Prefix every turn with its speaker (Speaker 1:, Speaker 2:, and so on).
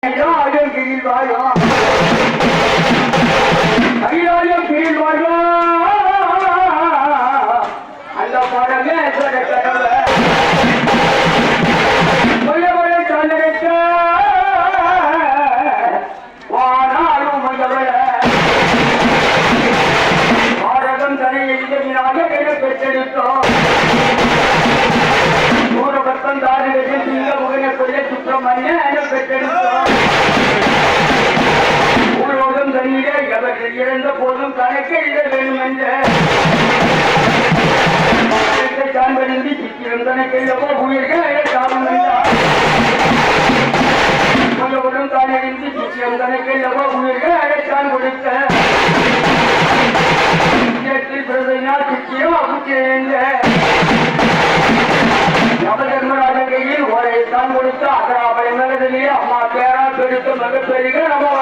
Speaker 1: ஐயாயிரம் கீழ் வாழா. ஐயாயிரம் கீழ் வாழா. அந்த பாடலே சொல்ல கடவுள. கொல்லவரை தந்திருக்க வானாலும் மண்டவள பாரதம் தனி எளிமையாக பெற்றெடுத்தோம். தண்ணீரே இறந்த போதும் கணக்கு எழுத வேண்டும் என்ற. மாநிலத்தை சார்பறிந்து சித்திரம் உயிர்கள் காலம் என்றார். தானறிந்து சித்திரம் தனக்கெல்லவோ உயிர்கள் தான் கொடுத்த சித்திரத்தில் சித்திரம் நவதர்மராஜ கையில் ஒரே தான் கொடுத்த அம்மா பேரா பெருத்த மகப்பெருக நம்ம